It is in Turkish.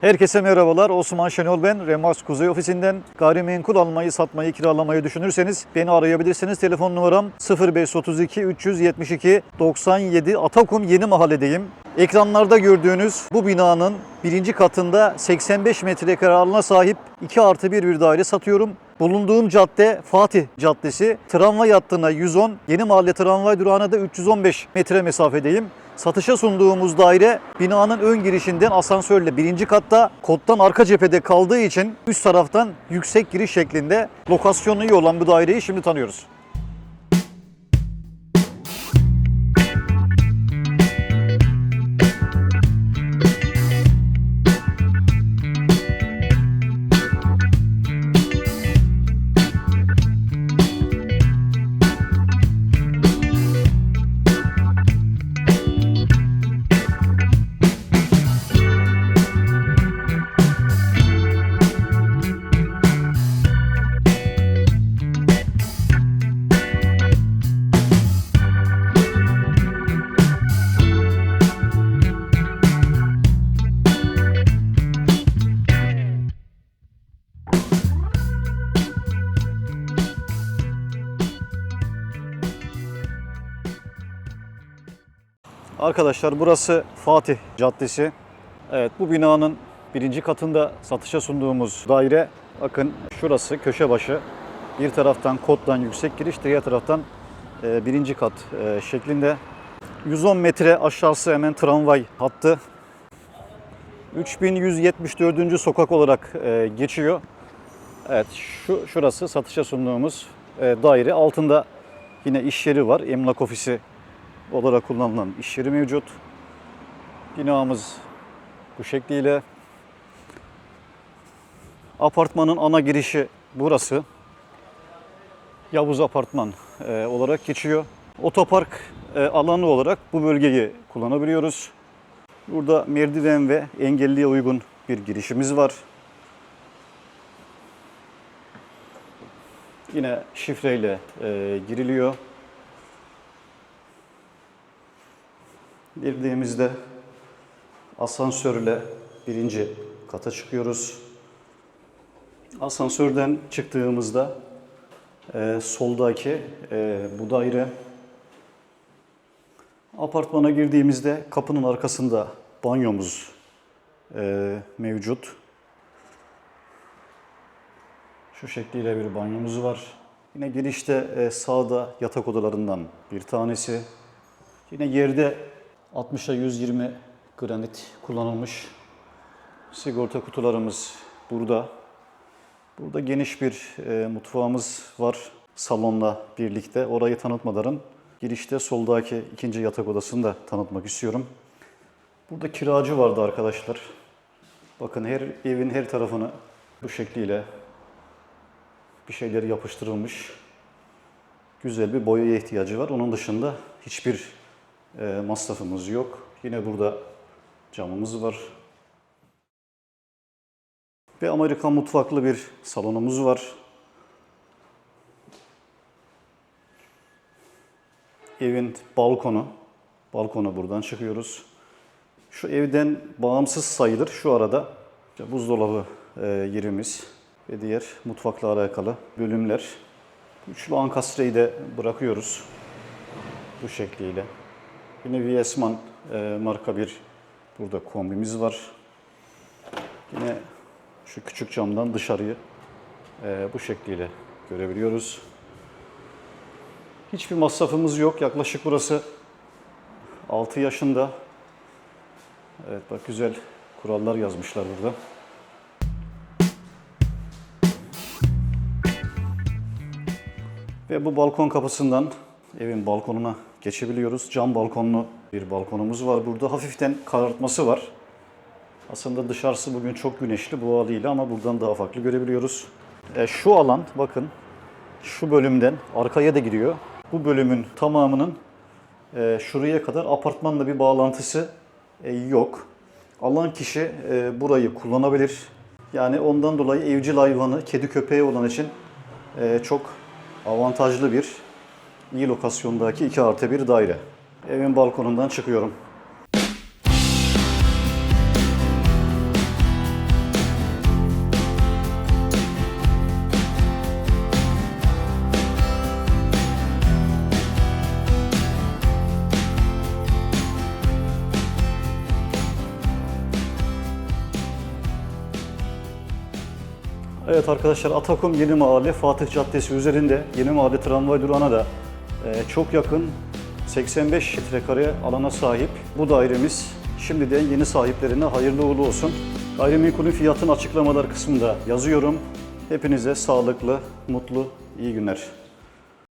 Herkese merhabalar. Osman Şenol ben. Remax Kuzey Ofisi'nden gayrimenkul almayı, satmayı, kiralamayı düşünürseniz beni arayabilirsiniz. Telefon numaram 0532 372 97 Atakum Yeni Mahalledeyim. Ekranlarda gördüğünüz bu binanın birinci katında 85 metrekare alana sahip 2 artı 1 bir daire satıyorum. Bulunduğum cadde Fatih Caddesi. Tramvay hattına 110, Yeni Mahalle tramvay durağına da 315 metre mesafedeyim. Satışa sunduğumuz daire binanın ön girişinden asansörle birinci katta koddan arka cephede kaldığı için üst taraftan yüksek giriş şeklinde lokasyonu iyi olan bu daireyi şimdi tanıyoruz. Arkadaşlar burası Fatih Caddesi. Evet bu binanın birinci katında satışa sunduğumuz daire bakın şurası köşe başı. Bir taraftan koddan yüksek giriş, diğer taraftan e, birinci kat e, şeklinde. 110 metre aşağısı hemen tramvay hattı. 3174. sokak olarak e, geçiyor. Evet şu şurası satışa sunduğumuz e, daire. Altında yine iş yeri var. Emlak ofisi olarak kullanılan iş yeri mevcut. Binamız bu şekliyle. Apartmanın ana girişi burası. Yavuz Apartman e, olarak geçiyor. Otopark e, alanı olarak bu bölgeyi kullanabiliyoruz. Burada merdiven ve engelliye uygun bir girişimiz var. Yine şifreyle e, giriliyor. Girdiğimizde asansörle birinci kata çıkıyoruz. Asansörden çıktığımızda e, soldaki e, bu daire. Apartmana girdiğimizde kapının arkasında banyomuz e, mevcut. Şu şekliyle bir banyomuz var. Yine girişte e, sağda yatak odalarından bir tanesi. Yine yerde 60'a 120 granit kullanılmış. Sigorta kutularımız burada. Burada geniş bir e, mutfağımız var salonla birlikte. Orayı tanıtmadan girişte soldaki ikinci yatak odasını da tanıtmak istiyorum. Burada kiracı vardı arkadaşlar. Bakın her evin her tarafını bu şekliyle bir şeyler yapıştırılmış. Güzel bir boyaya ihtiyacı var. Onun dışında hiçbir e, masrafımız yok. Yine burada camımız var. Ve Amerikan mutfaklı bir salonumuz var. Evin balkonu. Balkona buradan çıkıyoruz. Şu evden bağımsız sayılır şu arada. işte buzdolabı e, yerimiz ve diğer mutfakla alakalı bölümler. Üçlü ankastreyi de bırakıyoruz bu şekliyle. Yine Viesman e, marka bir burada kombimiz var. Yine şu küçük camdan dışarıyı e, bu şekliyle görebiliyoruz. Hiçbir masrafımız yok. Yaklaşık burası 6 yaşında. Evet bak güzel kurallar yazmışlar burada. Ve bu balkon kapısından evin balkonuna geçebiliyoruz. Cam balkonlu bir balkonumuz var burada. Hafiften karartması var. Aslında dışarısı bugün çok güneşli bu haliyle ama buradan daha farklı görebiliyoruz. E, şu alan bakın şu bölümden arkaya da giriyor. Bu bölümün tamamının e, şuraya kadar apartmanla bir bağlantısı e, yok. Alan kişi e, burayı kullanabilir. Yani ondan dolayı evcil hayvanı, kedi köpeği olan için e, çok avantajlı bir iyi lokasyondaki 2 artı 1 daire. Evin balkonundan çıkıyorum. Evet arkadaşlar Atakum Yeni Mahalle Fatih Caddesi üzerinde Yeni Mahalle tramvay durağına da çok yakın 85 metrekare alana sahip bu dairemiz şimdiden yeni sahiplerine hayırlı uğurlu olsun. Gayrimenkulün fiyatını açıklamalar kısmında yazıyorum. Hepinize sağlıklı, mutlu, iyi günler.